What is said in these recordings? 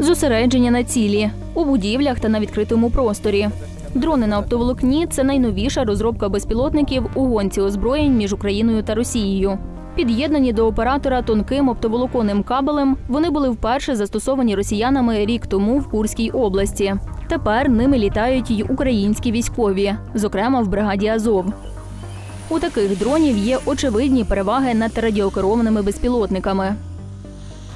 зосередження на цілі у будівлях та на відкритому просторі. Дрони на оптоволокні це найновіша розробка безпілотників у гонці озброєнь між Україною та Росією. Під'єднані до оператора тонким оптоволоконним кабелем, вони були вперше застосовані росіянами рік тому в Курській області. Тепер ними літають й українські військові, зокрема в бригаді Азов. У таких дронів є очевидні переваги над радіокерованими безпілотниками.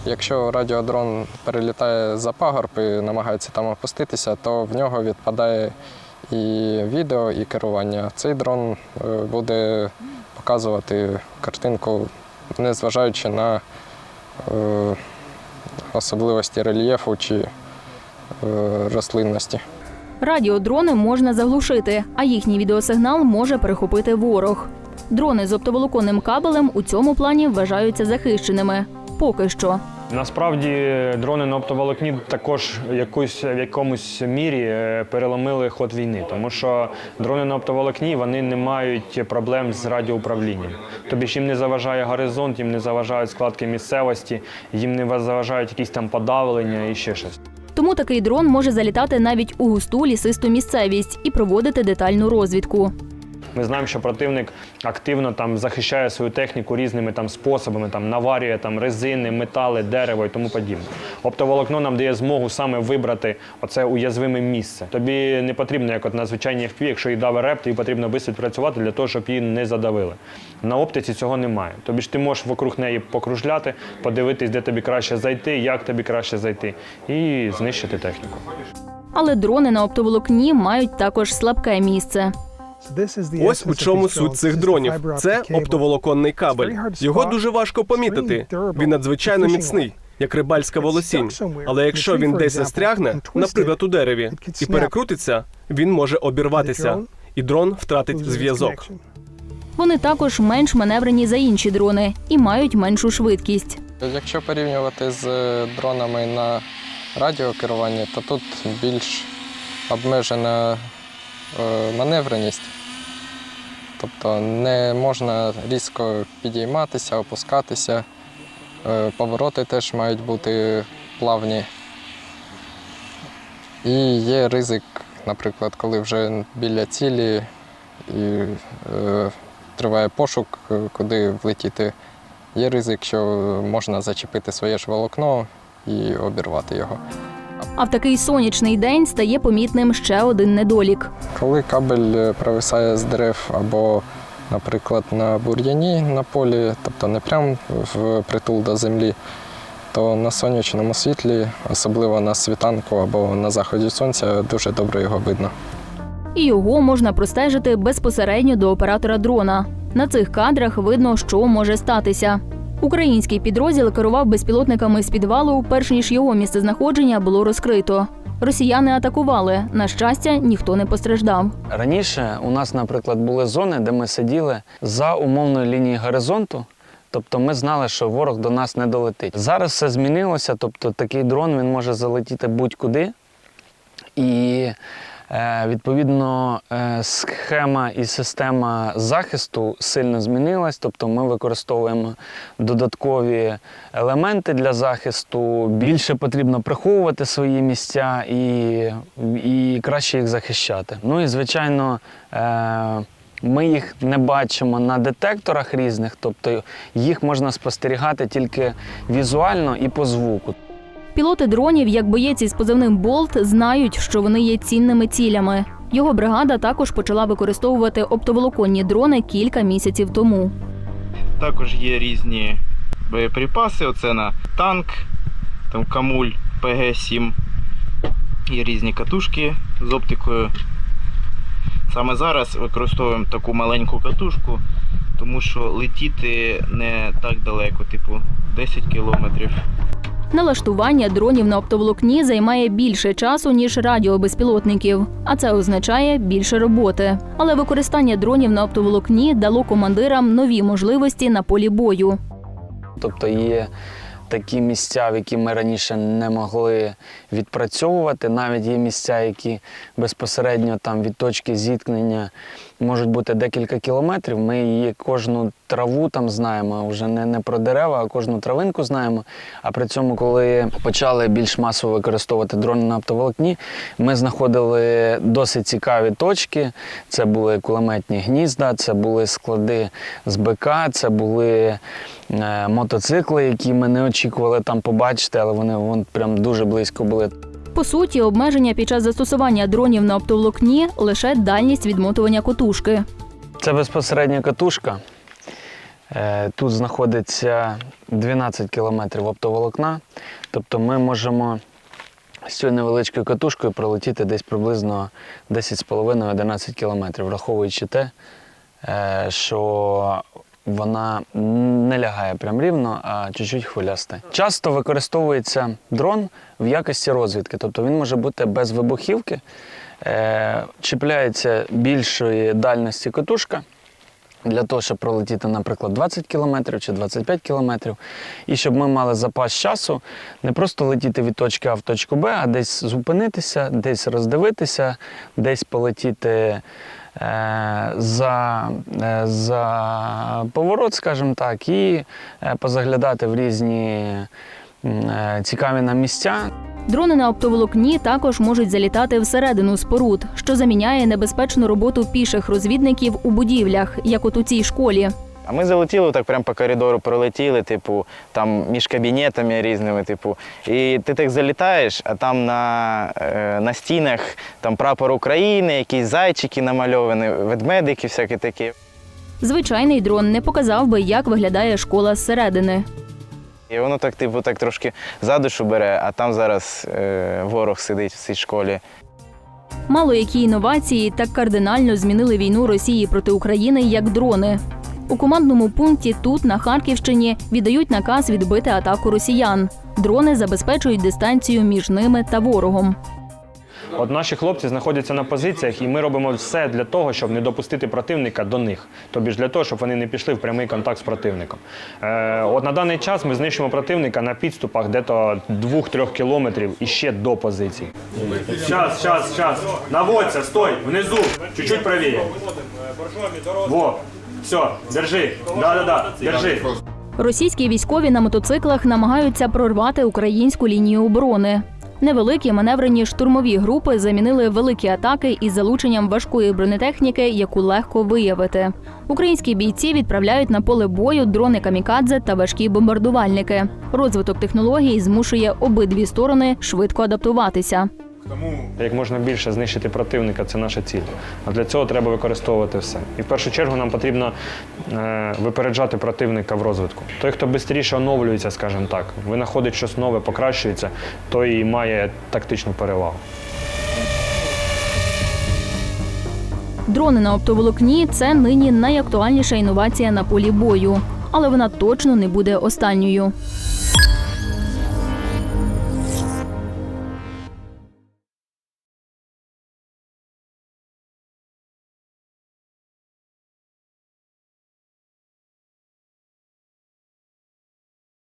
Якщо радіодрон перелітає за пагорб і намагається там опуститися, то в нього відпадає і відео, і керування. Цей дрон е, буде показувати картинку, незважаючи на е, особливості рельєфу чи е, рослинності. Радіодрони можна заглушити, а їхній відеосигнал може перехопити ворог. Дрони з оптоволоконним кабелем у цьому плані вважаються захищеними. Поки що. Насправді дрони на оптоволокні також якусь, в якомусь мірі е, переломили ход війни, тому що дрони на оптоволокні вони не мають проблем з радіоуправлінням. Тобі ж їм не заважає горизонт, їм не заважають складки місцевості, їм не заважають якісь там подавлення і ще щось. Тому такий дрон може залітати навіть у густу лісисту місцевість і проводити детальну розвідку. Ми знаємо, що противник активно там захищає свою техніку різними там способами, там наварює там резини, метали, дерево і тому подібне. Оптоволокно нам дає змогу саме вибрати оце уязвиме місце. Тобі не потрібно, як от на звичайній FPV, якщо їй дави реп, тобі потрібно швидко працювати для того, щоб її не задавили. На оптиці цього немає. Тобі ж ти можеш вокруг неї покружляти, подивитись, де тобі краще зайти, як тобі краще зайти, і знищити техніку. Але дрони на оптоволокні мають також слабке місце. Ось у чому суть цих дронів. Це оптоволоконний кабель. Його дуже важко помітити. Він надзвичайно міцний, як рибальська волосінь. Але якщо він десь застрягне, наприклад, у дереві, і перекрутиться, він може обірватися, і дрон втратить зв'язок. Вони також менш маневрені за інші дрони і мають меншу швидкість. Якщо порівнювати з дронами на радіокеруванні, то тут більш обмежена е, маневреність. Тобто не можна різко підійматися, опускатися. Е, Повороти теж мають бути плавні. І є ризик, наприклад, коли вже біля цілі і е, триває пошук, е, куди влетіти. Є ризик, що можна зачепити своє ж волокно і обірвати його. А в такий сонячний день стає помітним ще один недолік. Коли кабель е, провисає з дерев або, наприклад, на бур'яні на полі, тобто не прямо в притул до землі, то на сонячному світлі, особливо на світанку або на заході сонця, дуже добре його видно. І його можна простежити безпосередньо до оператора дрона. На цих кадрах видно, що може статися. Український підрозділ керував безпілотниками з підвалу, перш ніж його місцезнаходження було розкрито. Росіяни атакували. На щастя, ніхто не постраждав. Раніше у нас, наприклад, були зони, де ми сиділи за умовною лінією горизонту. Тобто ми знали, що ворог до нас не долетить. Зараз все змінилося, тобто такий дрон він може залетіти будь-куди. І відповідно е, схема і система захисту сильно змінилась. Тобто ми використовуємо додаткові елементи для захисту. Більше потрібно приховувати свої місця і, і краще їх захищати. Ну і звичайно. Е, ми їх не бачимо на детекторах різних, тобто їх можна спостерігати тільки візуально і по звуку. Пілоти дронів, як боєць із позивним Болт, знають, що вони є цінними цілями. Його бригада також почала використовувати оптоволоконні дрони кілька місяців тому. Також є різні боєприпаси. Оце на танк, там Камуль ПГ-7. Є різні катушки з оптикою. Саме зараз використовуємо таку маленьку катушку, тому що летіти не так далеко, типу 10 кілометрів. Налаштування дронів на оптоволокні займає більше часу, ніж радіобезпілотників, а це означає більше роботи. Але використання дронів на оптоволокні дало командирам нові можливості на полі бою. Тобто є такі місця, в які ми раніше не могли відпрацьовувати. Навіть є місця, які безпосередньо там від точки зіткнення можуть бути декілька кілометрів. Ми її кожну траву там знаємо, вже не, не про дерева, а кожну травинку знаємо. А при цьому, коли почали більш масово використовувати дрони на оптоволокні, ми знаходили досить цікаві точки. Це були кулеметні гнізда, це були склади з БК, це були е, мотоцикли, які ми не очікували там побачити, але вони вон прям дуже близько були. По суті, обмеження під час застосування дронів на оптоволокні лише дальність відмотування котушки. Це безпосередньо катушка. Е, Тут знаходиться 12 кілометрів оптоволокна. Тобто ми можемо з цією невеличкою катушкою пролетіти десь приблизно 10,5-11 кілометрів, враховуючи те, е, що вона не лягає прям рівно, а чуть-чуть хвиляста. Часто використовується дрон в якості розвідки, тобто він може бути без вибухівки, е, чіпляється більшої дальності катушка. Для того, щоб пролетіти, наприклад, 20 кілометрів чи 25 кілометрів, і щоб ми мали запас часу, не просто летіти від точки А в точку Б, а десь зупинитися, десь роздивитися, десь полетіти за, е, за поворот, скажімо так, і е, позаглядати в різні е, цікаві нам місця. Дрони на оптоволокні також можуть залітати всередину споруд, що заміняє небезпечну роботу піших розвідників у будівлях, як от у цій школі. А ми залетіли так прямо по коридору, пролетіли, типу, там між кабінетами різними, типу. І ти так залітаєш, а там на, е, на стінах там прапор України, якісь зайчики намальовані, ведмедики, всякі такі. Звичайний дрон не показав би, як виглядає школа зсередини. І воно так, типу, так трошки за душу бере, а там зараз е, ворог сидить в цій школі. Мало які інновації так кардинально змінили війну Росії проти України, як дрони. У командному пункті тут, на Харківщині, віддають наказ відбити атаку росіян. Дрони забезпечують дистанцію між ними та ворогом. От наші хлопці знаходяться на позиціях, і ми робимо все для того, щоб не допустити противника до них. Тобі ж для того, щоб вони не пішли в прямий контакт з противником. Е, от на даний час ми знищуємо противника на підступах дето 2-3 кілометрів і ще до позицій. Час, час, час. Наводься, стой, внизу, чуть-чуть правіше. Во, все, держи. Да-да-да, держи. Російські військові на мотоциклах намагаються прорвати українську лінію оборони. Невеликі маневрені штурмові групи замінили великі атаки із залученням важкої бронетехніки, яку легко виявити. Українські бійці відправляють на поле бою дрони камікадзе та важкі бомбардувальники. Розвиток технологій змушує обидві сторони швидко адаптуватися. Як можна більше знищити противника, це наша ціль. А для цього треба використовувати все. І в першу чергу нам потрібно е, випереджати противника в розвитку. Той, хто швидше оновлюється, скажімо так, винаходить щось нове, покращується, той і має тактичну перевагу. Дрони на оптоволокні це нині найактуальніша інновація на полі бою, але вона точно не буде останньою.